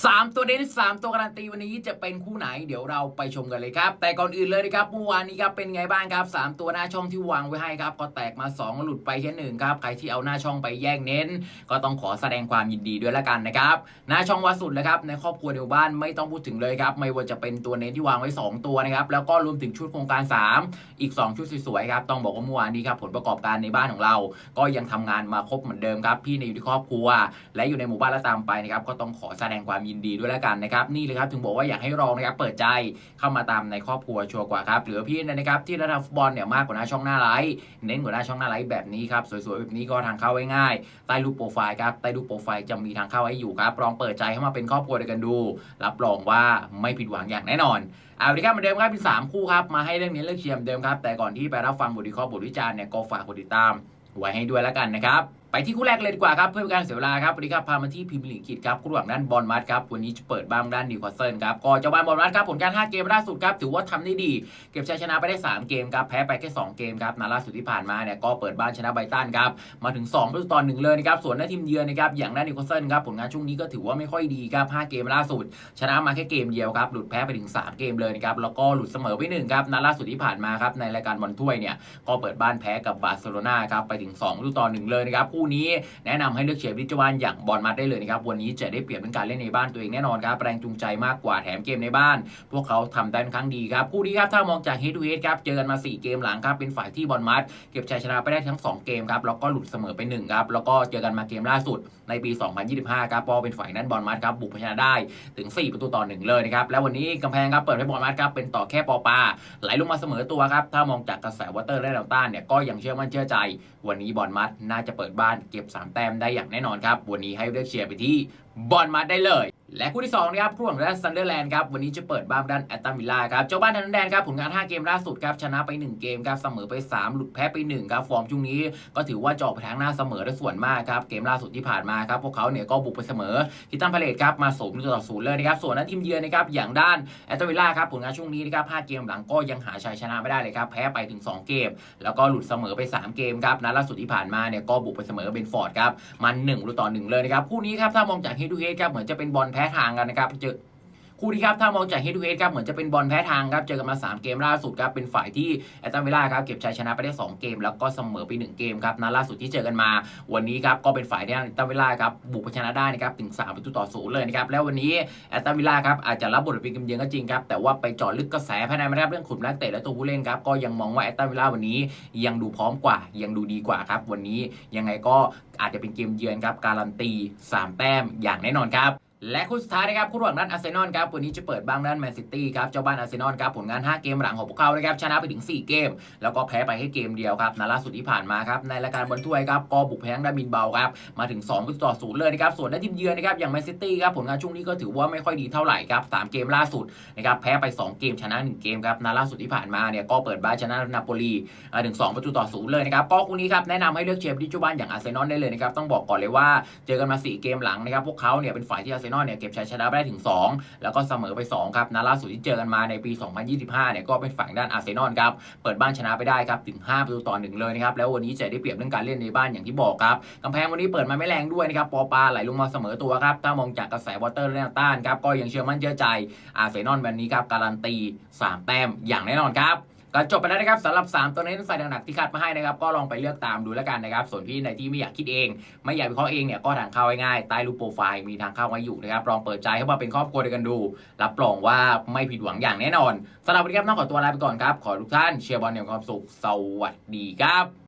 สามตัวเด่นสามตัวการันตีวันนี้จะเป็นคู่ไหนเดี๋ยวเราไปชมกันเลยครับ แต่ก่อนอื่นเลยนะครับเมื่อวานนี้ครับเป็นไงบ้างครับสามตัวหน้าช่องที่วางไว้ให้ครับก็แตกมา 2 หลุดไปแค่หนึ่งครับใครที่เอาหน้าช่องไปแยกเน้น ก็ต้องขอแสดงความยินดีด้วยละกันนะครับหน้าช่องวัสุดเลยครับในครอบครัวเดียวบ้านไม่ต้องพูดถึงเลยครับไม่ว่าจะเป็นตัวเน้นที่วางไว้ 2 ตัวนะครับแล้วก็รวมถึงชุดโครงการ 3 อีก 2 ชุดสวยๆครับต้องบอกว่าเมื่อวานนี้ครับผลประกอบการในบ้านของเรา ก็ยังทำงานมาครบเหมือนเดิมครับพี่ในอยู่ที่ครอบครัว และอยู่ในหมู่บ้านและตามไปนะครับก็ต้องขอแสดงความยินดีด้วยละกันนะครับนี่เลยครับถึงบอกว่าอยากให้รองนะครับเปิดใจเข้ามาตามในครอบครัวชัวร์กว่าครับหลือพี่นะครับที่ระดับฟุตบอลเนี่ยมากกว่าหน้าช่องหน้าไลท์เน้นกว่าหน้าช่องหน้าไลท์แบบนี้ครับสวยๆแบบนี้ก็ทางเข้าไว้ง่ายใต้รูปโปรไฟล์ครับใต้รูปโปรไฟล์จะมีทางเข้าให้อยู่ครับลองเปิดใจเข้ามาเป็นครอบครัวเดียวกันดู รับรองว่าไม่ผิดหวังอย่างแน่นอนเอาละครับเหมือนเดิมครับเป็นสามคู่ครับมาให้เรื่องนี้เรื่องเชียร์เหมือนเดิมครับแต่ก่อนที่ไปรับฟังบทวิเคราะห์บทวิจารณ์เนี่ยก็ฝากกดติดตามไว้ให้ด้วยแล้วกันนะครับ ไปที่คู่แรกเลยดีกว่าครับ เพื่อเป็นการเสียเวลาครับวันนี้ครับพามาที่พรีเมียร์ลีกอังกฤษครับคู่ระหว่างด้านบอลมัดครับวันนี้จะเปิดบ้างด้านนิวคาสเซิลครับก็เจ้าบ้านบอลมัดครับผลการ 5 เกมล่าสุดครับถือว่าทำได้ดี เก็บชัยชนะไปได้ 3 เกมครับแพ้ไปแค่ 2 เกมครับนัดล่าสุดที่ผ่านมาเนี่ยก็เปิดบ้านชนะไบตันครับมาถึง2ประตูต่อหนึ่งเลยนะครับส่วนด้าทีมเยือนนะครับอย่างด้านนิวคาสเซิลครับผลงานช่วงนี้ก็ถือว่าไม่ค่อยดีครับ5เกมล่าสุด ชนะมาแค่เกมเดียวครับหลุดแพ้ไปถึง 3 เกมเลยนะครับแล้วก็หลุดเสมอไปหนึ่งครับนัดล่าสุดที่ผ่านมาครับในรายการบอลถ้วยเนี่ยก็เปิดบ้านแพ้กับบาร์เซโลนาครับไปถึง2ประตูต่อหนึ่งเลยนะครับคูนี้แนะนำให้เลือกเชียร์วิจวานอย่างบอลมัดได้เลยนะครับวันนี้จะได้เปรียบเป็นการเล่นในบ้านตัวเองแน่นอนครับแรงจูงใจมากกว่าแถมเกมในบ้าน พวกเขาทำได้ค่อนข้างดีครับคู่นี้ครับถ้ามองจาก head to head ครับเจอกันมา 4 เกมหลังครับเป็นฝ่ายที่บอลมัดเก็บชัยชนะไปได้ทั้ง 2 เกมครับแล้วก็หลุดเสมอไป1ครับแล้วก็เจอกันมาเกมล่าสุดในปี 2025ครับพอเป็นฝ่ายนั้นบอลมัดครับบุกชนะได้ถึง 4 ประตูต่อ 1 เลยนะครับแล้ววันนี้กำแพงครับเปิดให้บอลมัดครับเป็นต่อแค่ปอปาไหลลงมาเสมอตัวครับถ้ามองจากกระแสวอเตอร์และแนวต้านเนี่ยก็ยังเชื่อมั่นเชื่อใจ วันนี้บอลมัดน่าจะเปิดบ้านเก็บ 3 แต้มได้อย่างแน่นอนครับ วันนี้ให้เลือกเชียร์ไปที่บอลมาได้เลย และคู่ที่2นะครับคู่ของด้านซันเดอร์แลนด์ครับวันนี้จะเปิดบ้านด้านแอตตันวิลล่าครับเจ้าบ้านทันแดนครับผลงาน 5 เกมล่าสุดครับชนะไป 1 เกมครับเสมอไป 3 หลุดแพ้ไป1ครับฟอร์มช่วงนี้ก็ถือว่าจะออกไปทางหน้าเสมอได้ส่วนมากครับเกมล่าสุดที่ผ่านมาครับพวกเขาเนี่ยก็บุกไปเสมอที่ตั้งพาเลตครับมาสูงต่อศูนย์เลยนะครับส่วนนั้นทีมเยือนนะครับอย่างด้านแอตตันวิลล่าครับผลงานช่วงนี้นะครับ5เกมหลังก็ยังหาชัยชนะไม่ได้เลยครับแพ้ไปถึง 2 เกม แล้วก็หลุดเสมอไป 3 เกมครับนัดล่าสุดที่ผ่านมาเนี่ยก็บุกไปเสมอเบนฟอร์ดครับมัน1ตูต่อ1เลยนะครับคู่นี้ครับถ้ามองจากเฮดูเฮดครับเหมือนจะเป็นบอลแพ้ทางกันนะครับเจอคู่นี้ครับถ้ามองจากเฮดูเฮดครับเหมือนจะเป็นบอลแพ้ทางครับเจอกันมา 3 เกมล่าสุดครับเป็นฝ่ายที่แอตตันวิลล่าครับเก็บชัยชนะไปได้ 2 เกม แล้วก็เสมอไป1เกมครับนัดล่าสุดที่เจอกันมา วันนี้ครับก็เป็นฝ่ายที่แอตตันวิลล่าครับบุกไปชนะได้นะครับถึง3ประตูต่อศูนย์เลยนะครับแล้ววันนี้แอตตันวิลล่าครับอาจจะรับบทเป็นเกมเยือนก็จริงครับแต่ว่าไปจาะลึกกระแสภายในมาครับเรื่องขุมนักเตะและตัวผู้เล่นครับก็ยังมองว่าแอตตันวิลล่าวันนี้ยังดูพร้อมกว่า ยังดูดีกว่าครับวันนี้ยังไงก็อาจจะเป็นเกมเยือนครับการันตีสามแต้มอย่างแน่นอนครับ และคู่สุดท้ายนะครับคู่ระหว่างด้านอาร์เซนอลครับวันนี้จะเปิดบ้างด้านแมนซิตี้ครับเจ้าบ้านอาร์เซนอลครับผลงาน 5 เกมหลังของพวกเขานะครับชนะไปถึง 4 เกม แล้วก็แพ้ไปแค่เกมเดียวครับนัดล่าสุดที่ผ่านมาครับในรายการบอลถ้วยครับก็บุกแพ้งด้านบินเบาครับมาถึง2ประตูต่อศูนย์เลยนะครับส่วนด้านทีมเยือนนะครับอย่างแมนซิตี้ครับผลงานช่วงนี้ก็ถือว่าไม่ค่อยดีเท่าไหร่ครับสามเกมล่าสุดนะครับแพ้ไป 2 เกมชนะ 1 เกมครับนัดล่าสุดที่ผ่านมาเนี่ยก็เปิดบ้านชนะนาโปลีมาถึง2ประตูต่อศูนย์เลยนะครับก็คู่นี้ครับแนะนำให้เลือกเชียร์ที่เจ้าบ้านอย่างอาร์เซนอลได้เลยนะครับต้องบอกก่อนเลยว่าเจอกันมา 4 เกมหลังนะครับพวกเขาเนี่ยเป็นฝ่ายที่อาร์เซนอลเนี่ยเก็บชัยชนะไปได้ถึง 2 แล้วก็เสมอไป2ครับนัดล่าสุดที่เจอกันมาในปี 2025เนี่ยก็เป็นฝั่งด้านอาร์เซนอลครับเปิดบ้านชนะไปได้ครับถึง5ประตูต่อหนึ่งเลยนะครับแล้ววันนี้จะได้เปรียบเรื่องการเล่นในบ้านอย่างที่บอกครับกำแพงวันนี้เปิดมาไม่แรงด้วยนะครับปอปาไหลลงมาเสมอตัวครับถ้ามองจากกระแสวอเตอร์และแนต้านครับก็ยังเชื่อมั่นเชื่อใจอาร์เซนอลวันนี้ครับการันตี3แต้มอย่างแน่นอนครับ ก็จบไปแล้วนะครับสำหรับ 3 ตัวเน้นใส่หนักๆที่คัดมาให้นะครับ ก็ลองไปเลือกตามดูแล้วกันนะครับ ส่วนพี่ในที่ไม่อยากคิดเอง ไม่อยากวิเคราะห์เองเนี่ยก็ทางเข้าง่ายๆใต้รูปโปรไฟล์มีทางเข้าไว้อยู่นะครับลองเปิดใจเข้ามาเป็นครอบครัวเดียวกันดู รับรองว่าไม่ผิดหวังอย่างแน่นอนสำหรับวันนี้ครับต้องขอตัวลาไปก่อนครับขอทุกท่านเชียร์บอลอย่างความสุขสวัสดีครับ